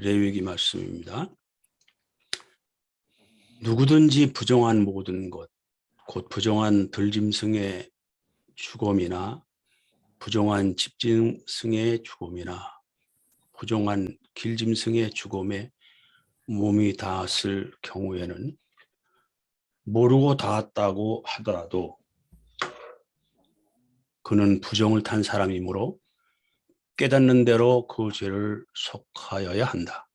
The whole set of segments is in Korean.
레위기 말씀입니다. 누구든지 부정한 모든 것, 곧 부정한 들짐승의 죽음이나 부정한 집짐승의 죽음이나 부정한 길짐승의 죽음에 몸이 닿았을 경우에는 모르고 닿았다고 하더라도 그는 부정을 탄 사람이므로 깨닫는 대로 그 죄를 속하여야 한다.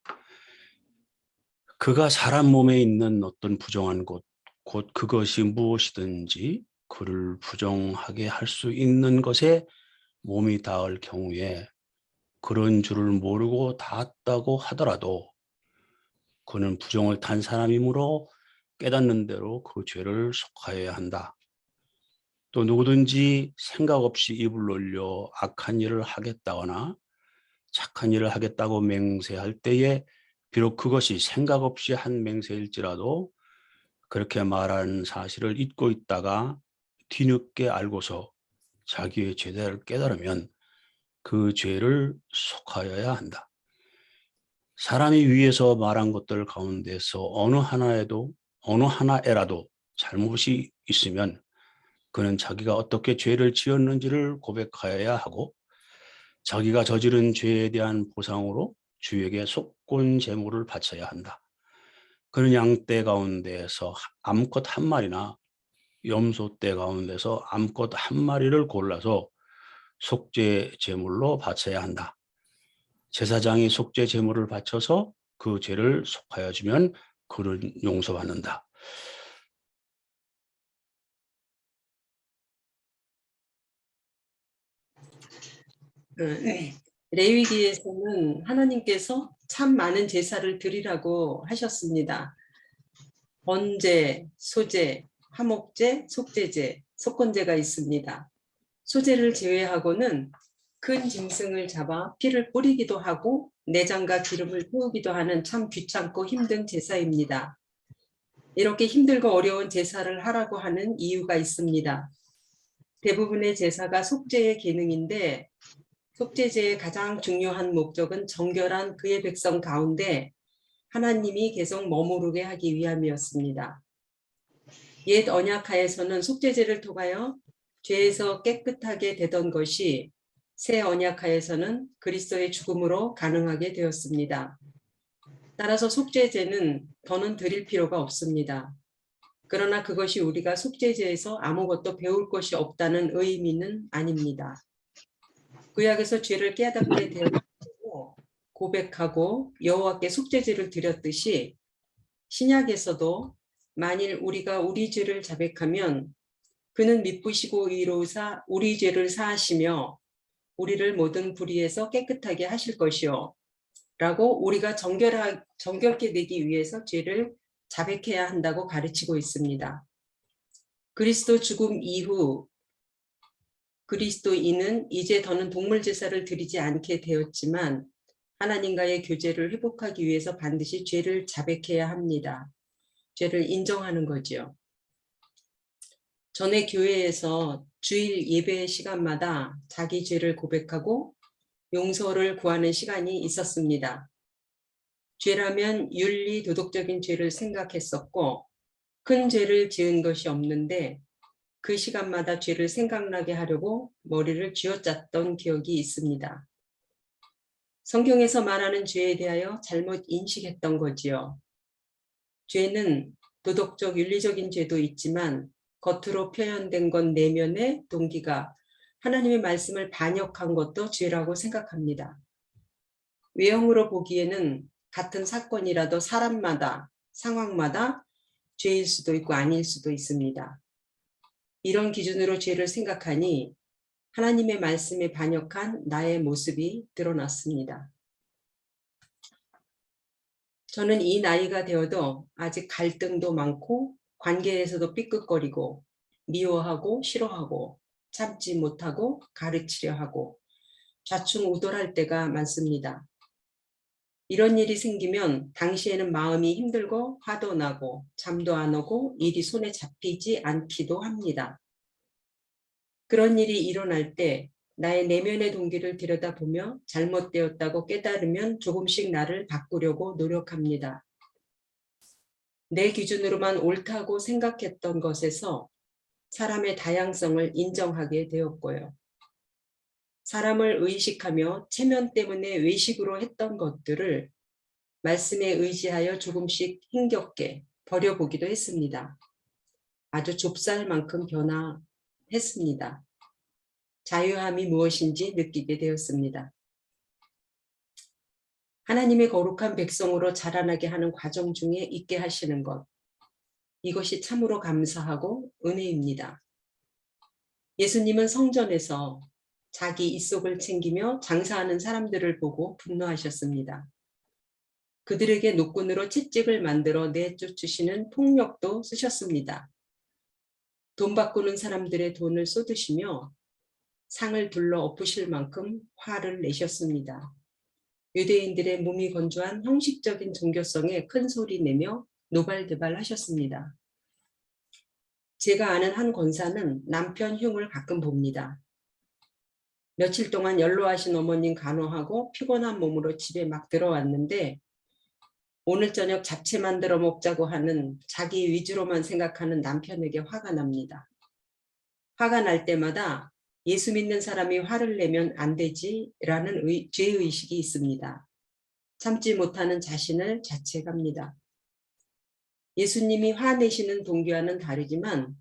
그가 사람 몸에 있는 어떤 부정한 것, 곧 그것이 무엇이든지 그를 부정하게 할 수 있는 것에 몸이 닿을 경우에 그런 줄을 모르고 닿았다고 하더라도 그는 부정을 탄 사람이므로 깨닫는 대로 그 죄를 속하여야 한다. 또 누구든지 생각 없이 입을 놀려 악한 일을 하겠다거나 착한 일을 하겠다고 맹세할 때에 비록 그것이 생각 없이 한 맹세일지라도 그렇게 말하는 사실을 잊고 있다가 뒤늦게 알고서 자기의 죄를 깨달으면 그 죄를 속하여야 한다. 사람이 위에서 말한 것들 가운데서 어느 하나에도 어느 하나에라도 잘못이 있으면 그는 자기가 어떻게 죄를 지었는지를 고백하여야 하고 자기가 저지른 죄에 대한 보상으로 주에게 속곤 제물을 바쳐야 한다. 그는 양떼 가운데에서 암컷 한 마리나 염소떼 가운데서 암컷 한 마리를 골라서 속죄 제물로 바쳐야 한다. 제사장이 속죄 제물을 바쳐서 그 죄를 속하여 주면 그를 용서받는다. 네. 레위기에서는 하나님께서 참 많은 제사를 드리라고 하셨습니다. 번제, 소제, 화목제, 속제제, 속건제가 있습니다. 소제를 제외하고는 큰 짐승을 잡아 피를 뿌리기도 하고 내장과 기름을 태우기도 하는 참 귀찮고 힘든 제사입니다. 이렇게 힘들고 어려운 제사를 하라고 하는 이유가 있습니다. 대부분의 제사가 속죄의 기능인데 속죄제의 가장 중요한 목적은 정결한 그의 백성 가운데 하나님이 계속 머무르게 하기 위함이었습니다. 옛 언약하에서는 속죄제를 통하여 죄에서 깨끗하게 되던 것이 새 언약하에서는 그리스도의 죽음으로 가능하게 되었습니다. 따라서 속죄제는 더는 드릴 필요가 없습니다. 그러나 그것이 우리가 속죄제에서 아무것도 배울 것이 없다는 의미는 아닙니다. 구약에서 죄를 깨닫게 되었고 고백하고 여호와께 속죄제를 드렸듯이 신약에서도 만일 우리가 우리 죄를 자백하면 그는 미쁘시고 의로우사 우리 죄를 사하시며 우리를 모든 불의에서 깨끗하게 하실 것이요 라고 우리가 정결하, 정결케 되기 위해서 죄를 자백해야 한다고 가르치고 있습니다. 그리스도 죽음 이후 그리스도인은 이제 더는 동물 제사를 드리지 않게 되었지만 하나님과의 교제를 회복하기 위해서 반드시 죄를 자백해야 합니다. 죄를 인정하는 거지요. 전에 교회에서 주일 예배 시간마다 자기 죄를 고백하고 용서를 구하는 시간이 있었습니다. 죄라면 윤리 도덕적인 죄를 생각했었고 큰 죄를 지은 것이 없는데 그 시간마다 죄를 생각나게 하려고 머리를 쥐어짰던 기억이 있습니다. 성경에서 말하는 죄에 대하여 잘못 인식했던 거지요. 죄는 도덕적, 윤리적인 죄도 있지만 겉으로 표현된 건 내면의 동기가 하나님의 말씀을 반역한 것도 죄라고 생각합니다. 외형으로 보기에는 같은 사건이라도 사람마다, 상황마다 죄일 수도 있고 아닐 수도 있습니다. 이런 기준으로 죄를 생각하니 하나님의 말씀에 반역한 나의 모습이 드러났습니다. 저는 이 나이가 되어도 아직 갈등도 많고 관계에서도 삐끗거리고 미워하고 싫어하고 참지 못하고 가르치려 하고 좌충우돌할 때가 많습니다. 이런 일이 생기면 당시에는 마음이 힘들고 화도 나고 잠도 안 오고 일이 손에 잡히지 않기도 합니다. 그런 일이 일어날 때 나의 내면의 동기를 들여다보며 잘못되었다고 깨달으면 조금씩 나를 바꾸려고 노력합니다. 내 기준으로만 옳다고 생각했던 것에서 사람의 다양성을 인정하게 되었고요. 사람을 의식하며 체면 때문에 외식으로 했던 것들을 말씀에 의지하여 조금씩 힘겹게 버려보기도 했습니다. 아주 좁쌀만큼 변화했습니다. 자유함이 무엇인지 느끼게 되었습니다. 하나님의 거룩한 백성으로 자라나게 하는 과정 중에 있게 하시는 것. 이것이 참으로 감사하고 은혜입니다. 예수님은 성전에서 자기 입속을 챙기며 장사하는 사람들을 보고 분노하셨습니다. 그들에게 노끈으로 채찍을 만들어 내쫓으시는 폭력도 쓰셨습니다. 돈 바꾸는 사람들의 돈을 쏟으시며 상을 둘러 엎으실 만큼 화를 내셨습니다. 유대인들의 몸이 건조한 형식적인 종교성에 큰 소리 내며 노발대발 하셨습니다. 제가 아는 한 권사는 남편 흉을 가끔 봅니다. 며칠 동안 연로하신 어머님 간호하고 피곤한 몸으로 집에 막 들어왔는데 오늘 저녁 잡채 만들어 먹자고 하는 자기 위주로만 생각하는 남편에게 화가 납니다. 화가 날 때마다 예수 믿는 사람이 화를 내면 안 되지 라는 의, 죄의식이 있습니다. 참지 못하는 자신을 자책합니다. 예수님이 화내시는 동기와는 다르지만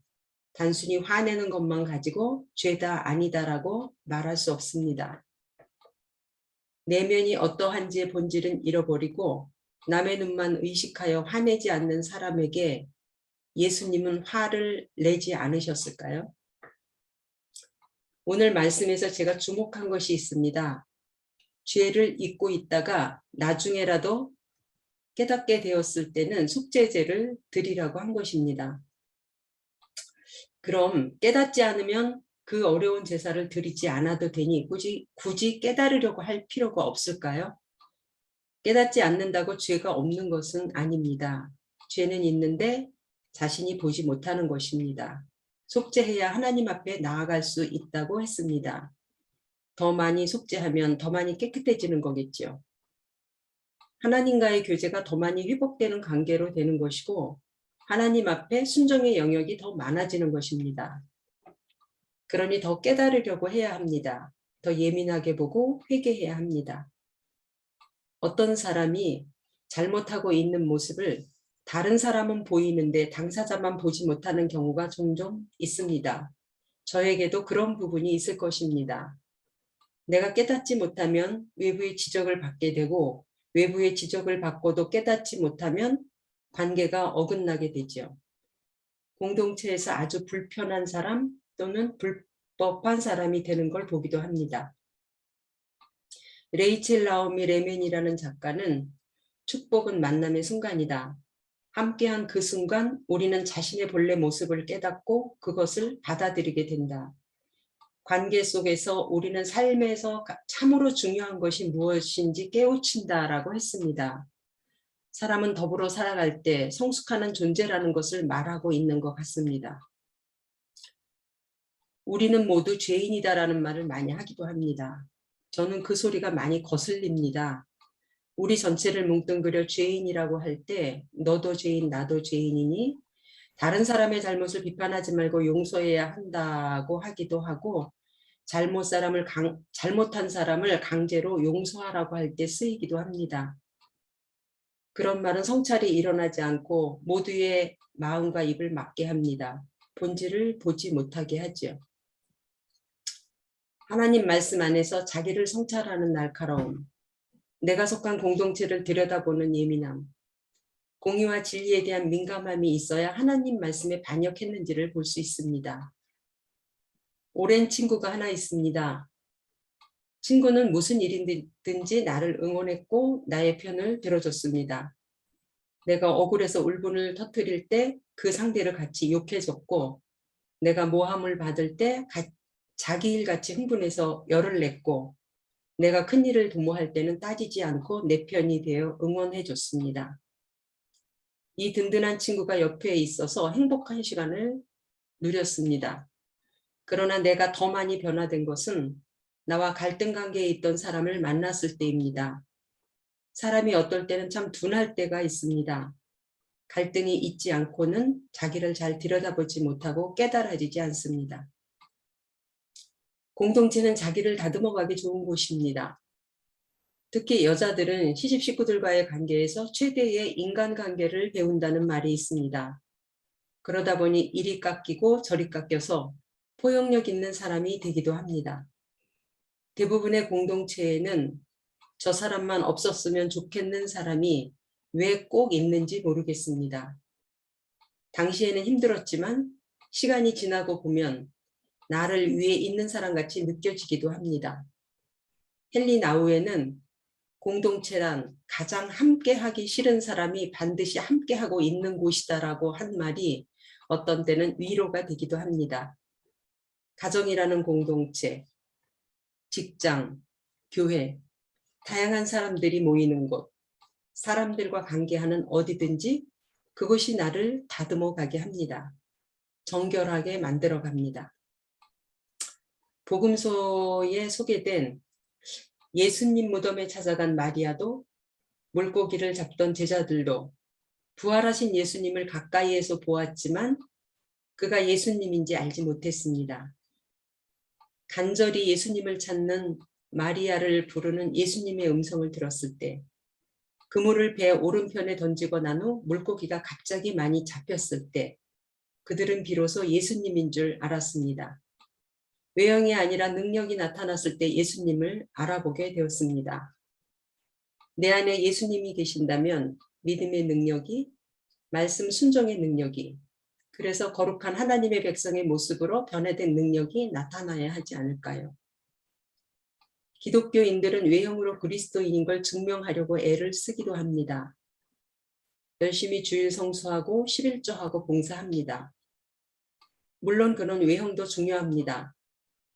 단순히 화내는 것만 가지고 죄다 아니다라고 말할 수 없습니다. 내면이 어떠한지의 본질은 잃어버리고 남의 눈만 의식하여 화내지 않는 사람에게 예수님은 화를 내지 않으셨을까요? 오늘 말씀에서 제가 주목한 것이 있습니다. 죄를 잊고 있다가 나중에라도 깨닫게 되었을 때는 속죄제를 드리라고 한 것입니다. 그럼 깨닫지 않으면 그 어려운 제사를 드리지 않아도 되니 굳이, 굳이 깨달으려고 할 필요가 없을까요? 깨닫지 않는다고 죄가 없는 것은 아닙니다. 죄는 있는데 자신이 보지 못하는 것입니다. 속죄해야 하나님 앞에 나아갈 수 있다고 했습니다. 더 많이 속죄하면 더 많이 깨끗해지는 거겠죠. 하나님과의 교제가 더 많이 회복되는 관계로 되는 것이고 하나님 앞에 순종의 영역이 더 많아지는 것입니다. 그러니 더 깨달으려고 해야 합니다. 더 예민하게 보고 회개해야 합니다. 어떤 사람이 잘못하고 있는 모습을 다른 사람은 보이는데 당사자만 보지 못하는 경우가 종종 있습니다. 저에게도 그런 부분이 있을 것입니다. 내가 깨닫지 못하면 외부의 지적을 받게 되고 외부의 지적을 받고도 깨닫지 못하면 관계가 어긋나게 되죠. 공동체에서 아주 불편한 사람 또는 불법한 사람이 되는 걸 보기도 합니다. 레이첼 라오미 레멘이라는 작가는 축복은 만남의 순간이다. 함께한 그 순간 우리는 자신의 본래 모습을 깨닫고 그것을 받아들이게 된다. 관계 속에서 우리는 삶에서 참으로 중요한 것이 무엇인지 깨우친다라고 했습니다. 사람은 더불어 살아갈 때 성숙하는 존재라는 것을 말하고 있는 것 같습니다. 우리는 모두 죄인이다라는 말을 많이 하기도 합니다. 저는 그 소리가 많이 거슬립니다. 우리 전체를 뭉뚱그려 죄인이라고 할 때 너도 죄인 나도 죄인이니 다른 사람의 잘못을 비판하지 말고 용서해야 한다고 하기도 하고 잘못 사람을 강, 잘못한 사람을 강제로 용서하라고 할 때 쓰이기도 합니다. 그런 말은 성찰이 일어나지 않고 모두의 마음과 입을 막게 합니다. 본질을 보지 못하게 하죠. 하나님 말씀 안에서 자기를 성찰하는 날카로움, 내가 속한 공동체를 들여다보는 예민함, 공의와 진리에 대한 민감함이 있어야 하나님 말씀에 반역했는지를 볼 수 있습니다. 오랜 친구가 하나 있습니다. 친구는 무슨 일이든지 나를 응원했고 나의 편을 들어줬습니다. 내가 억울해서 울분을 터뜨릴 때 그 상대를 같이 욕해줬고 내가 모함을 받을 때 자기 일같이 흥분해서 열을 냈고 내가 큰일을 도모할 때는 따지지 않고 내 편이 되어 응원해줬습니다. 이 든든한 친구가 옆에 있어서 행복한 시간을 누렸습니다. 그러나 내가 더 많이 변화된 것은 나와 갈등 관계에 있던 사람을 만났을 때입니다. 사람이 어떨 때는 참 둔할 때가 있습니다. 갈등이 있지 않고는 자기를 잘 들여다보지 못하고 깨달아지지 않습니다. 공동체는 자기를 다듬어가기 좋은 곳입니다. 특히 여자들은 시집 식구들과의 관계에서 최대의 인간관계를 배운다는 말이 있습니다. 그러다 보니 이리 깎이고 저리 깎여서 포용력 있는 사람이 되기도 합니다. 대부분의 공동체에는 저 사람만 없었으면 좋겠는 사람이 왜 꼭 있는지 모르겠습니다. 당시에는 힘들었지만 시간이 지나고 보면 나를 위해 있는 사람 같이 느껴지기도 합니다. 헨리 나우에는 공동체란 가장 함께 하기 싫은 사람이 반드시 함께 하고 있는 곳이다라고 한 말이 어떤 때는 위로가 되기도 합니다. 가정이라는 공동체, 직장, 교회, 다양한 사람들이 모이는 곳, 사람들과 관계하는 어디든지 그것이 나를 다듬어 가게 합니다. 정결하게 만들어 갑니다. 복음서에 소개된 예수님 무덤에 찾아간 마리아도 물고기를 잡던 제자들도 부활하신 예수님을 가까이에서 보았지만 그가 예수님인지 알지 못했습니다. 간절히 예수님을 찾는 마리아를 부르는 예수님의 음성을 들었을 때 그물을 배 오른편에 던지고 난 후 물고기가 갑자기 많이 잡혔을 때 그들은 비로소 예수님인 줄 알았습니다. 외형이 아니라 능력이 나타났을 때 예수님을 알아보게 되었습니다. 내 안에 예수님이 계신다면 믿음의 능력이 말씀 순종의 능력이 그래서 거룩한 하나님의 백성의 모습으로 변화된 능력이 나타나야 하지 않을까요? 기독교인들은 외형으로 그리스도인인 걸 증명하려고 애를 쓰기도 합니다. 열심히 주일 성수하고 11조하고 봉사합니다. 물론 그런 외형도 중요합니다.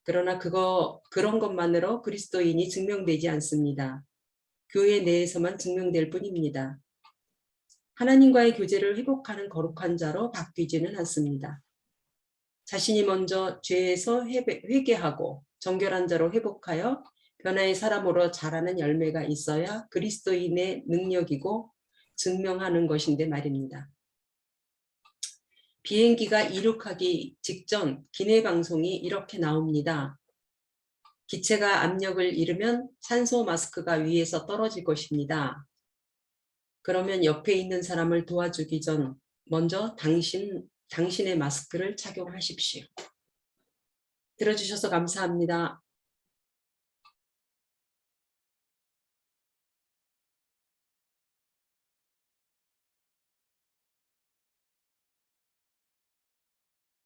그러나 그거 그런 것만으로 그리스도인이 증명되지 않습니다. 교회 내에서만 증명될 뿐입니다. 하나님과의 교제를 회복하는 거룩한 자로 바뀌지는 않습니다. 자신이 먼저 죄에서 회개- 회개하고 정결한 자로 회복하여 변화의 사람으로 자라는 열매가 있어야 그리스도인의 능력이고 증명하는 것인데 말입니다. 비행기가 이륙하기 직전 기내 방송이 이렇게 나옵니다. 기체가 압력을 잃으면 산소 마스크가 위에서 떨어질 것입니다. 그러면 옆에 있는 사람을 도와주기 전 먼저 당신, 당신의 마스크를 착용하십시오. 들어주셔서 감사합니다.